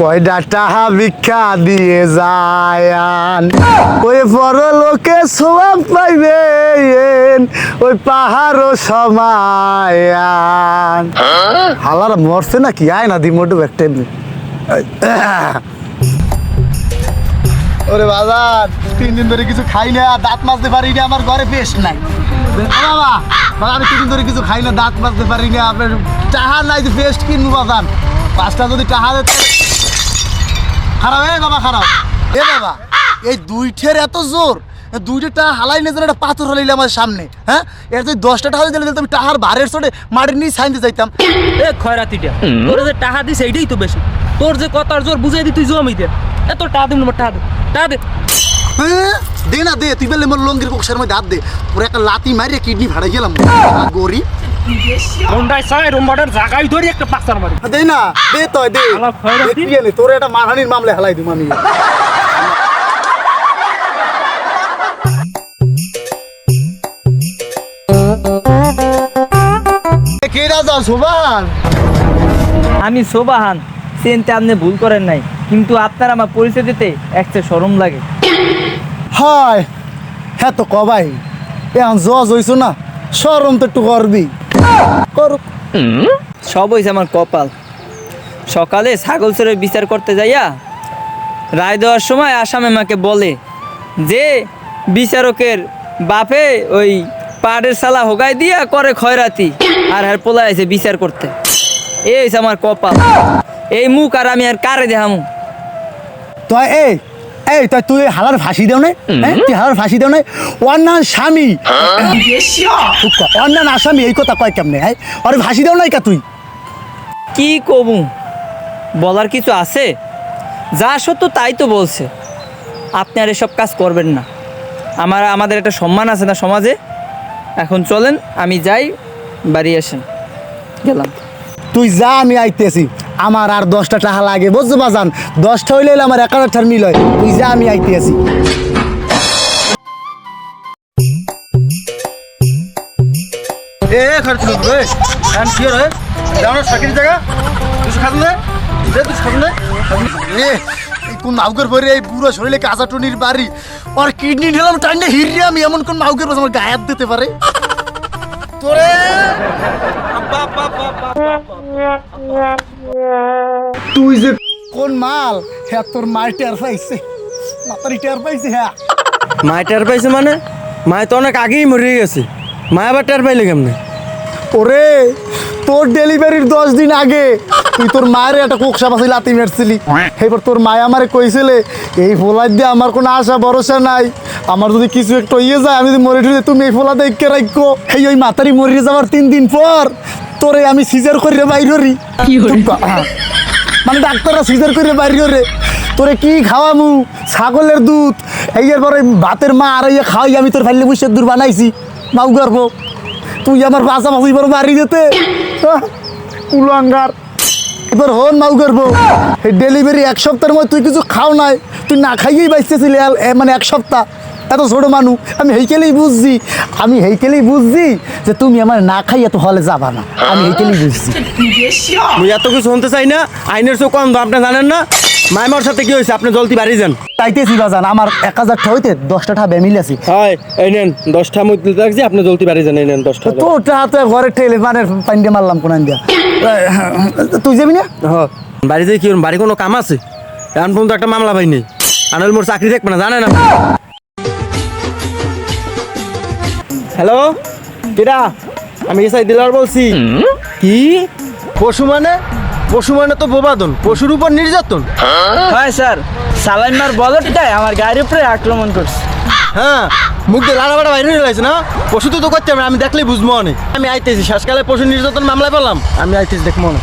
কয়টা টাহা ভিক্ষা দিয়ে যায়ান? ওই বড় লোকে সোয়াব পাইবেন, ওই পাহাড় সমায়ান। হালার মরছে নাকি? আয় না দি মোটু একটা ওরে বাজার তিন দিন ধরে কিছু খাই না, দাঁত মাজতে পারি না, আমার ঘরে বেশ নাই। বাবা আমি তিন দিন ধরে কিছু খাই না, দাঁত মাজতে পারি না, আপনার টাহা নাই যে পেস্ট কিনবো বাজান। পাঁচটা যদি টাহা খারাপ এ বাবা খারাপ। এ বাবা এই দুইটের এত জোর দুইটা হালাই নিয়ে একটা পাথর হলাইলে আমার সামনে হ্যাঁ? এর যদি দশটা টাকা দিলে তুমি টাহার বারের চোটে মাটির নিয়ে সাইনতে এ খয়রাতিটা তোর যে টাকা দিস এইটাই তো বেশি। তোর যে কথার জোর বুঝাই দি তুই জমিতে টাকা টাকা দে টাকা দে। হ্যাঁ? দে না দে তুই বললে মোর লঙ্গির কোকসার মধ্যে হাত দে। পুরো একটা লাতি মারিয়ে কিডনি ভাড়া গেলাম। গরি রুমটাই সাই রুমবাটার জায়গায় ধরি একটা পাকসার মারি। দে না দে তো দে। শালা খয়রাতি। দেখবি এনে, তোর একটা মানহানির মামলা হেলাই দিম আমি। কে রাজা সোবান আমি সোবাহান চিনতে আপনি ভুল করেন নাই কিন্তু আপনার আমার পরিচয় দিতে একটা সরম লাগে। হয় হ্যাঁ তো কবাই এখন জজ হইছো না সরম তো একটু করবি। করুক। সব হয়েছে আমার কপাল। সকালে ছাগল চোরের বিচার করতে যাইয়া রায় দেওয়ার সময় আসামে মাকে বলে যে বিচারকের বাপে ওই পাড়ের সালা হোগাই দিয়া করে খয়রাতি আর হ্যার পোলা আছে বিচার করতে। এই হয়েছে আমার কপাল। এই মুখ আর আমি আর কারে দেখামু? তো এই এই তাই তুই হালার ফাঁসি দেও না তুই হালার ফাঁসি দেও না স্বামী। আসামি এই কথা কয় কেমনে হ্যাঁ? আরে ফাঁসি দেও নাই কা তুই? কি কবু বলার কিছু আছে? যা সত্য তাই তো বলছে। আপনি আর এসব কাজ করবেন না। আমার আমাদের একটা সম্মান আছে না সমাজে? এখন চলেন আমি যাই বাড়ি আসেন। গেলাম। তুই যা আমি আইতেছি। আমার আর দশটা টাকা লাগে বুঝছ বাজান? দশটা হইলে আমার এক হাজার মিল হয়। তুই যা আমি আইতেছি এ খরচ লোক রে। কান কি রে? দাও সাকির জায়গা। তুই খাদু না? দে তুই খাদু না? এ কোন মাউকের পরে এই পুরো শরীরে কাঁচা টনির বাড়ি। আর কিডনি টাইনে আমি এমন কোন মাউকের আমার দিতে পারে? তোরে! তুই যে কোন মাল? হ্যাঁ তোর মার টের পাইছে। মাতারি টের পাইছে হ্যাঁ। মায় টের পাইছে মানে? মায় তো অনেক আগেই মরে গেছে। মায় আবার টের পাইলে কেমনে? ওরে তোর ডেলিভারির দশ দিন আগে তুই তোর মায়ের একটা কোকসা পাশে লাতি মেরছিলি। এবার তোর মায় আমারে কইছিলে এই ফোলাই দিয়ে আমার কোনো আশা ভরসা নাই। আমার যদি কিছু একটু ইয়ে যায় আমি যদি মরে ঠুলে তুমি এই ফোলা দেখে রাখো এই ওই মাতারি মরিয়ে যাওয়ার তিন দিন পর তোরে আমি সিজার করে বাইর। মানে ডাক্তাররা সিজার করে বাইর রে তোরে কি খাওয়ামু? ছাগলের দুধ। এই পরে ভাতের মা আর ইয়ে খাওয়াই আমি তোর ফাইলে বুঝে দূর বানাইছি। মাউ গর্ব। তুই আমার বাসা বাসি বড় মারি যেতে কুলাঙ্গার এবার হন মাউ এই ডেলিভারি এক সপ্তাহের মধ্যে তুই কিছু খাও নাই। তুই না খাইয়েই বাইসতেছিলি মানে এক সপ্তাহ। এত ছোট মানুষ আমি হেইকেলেই বুঝছি আমি হেইকেলেই বুঝছি যে তুমি আমার না খাই এত হলে যাবা না। আমি হেইকেলেই বুঝছি। মুই এত কিছু শুনতে চাই না আইনের চোখ কম আপনি জানেন না? মাইমার সাথে কি হয়েছে? আপনি জলদি বাড়ি যান। চাইতেছি বাজান আমার এক হাজার হইতে দশটা টাকা বেমিল আছে। হয় এই নেন দশটা মধ্যে রাখছি আপনি জলদি বাড়ি যান এই নেন দশটা তো তোরটা হাতে ঘরে ঠেলে মানে পান্ডে মারলাম কোন দিয়া। তুই যাবি না? হ্যাঁ বাড়িতে কি? বাড়ি কোনো কাম আছে? এখন পর্যন্ত একটা মামলা পাই নেই আনল মোর চাকরি দেখবে না জানে আপনি? হ্যালো? কেডা? আমি এসআই দিলার বলছি? কি? পশু মানে? পশু মানে তো বোবাদন পশুর উপর নির্যাতন। হয়। স্যার সালাইন মার বলটাই আমার গাড়ির উপরে আক্রমণ করছে। হ্যাঁ মুখ দিয়ে লাড়া বাড়া বাইরে রয়েছে না? পশু তো তো করতে আমি দেখলেই বুঝব অনেক। আমি আইতেছি শেষকালে পশু নির্যাতন মামলায় পেলাম। আমি আইতেছি দেখব অনেক।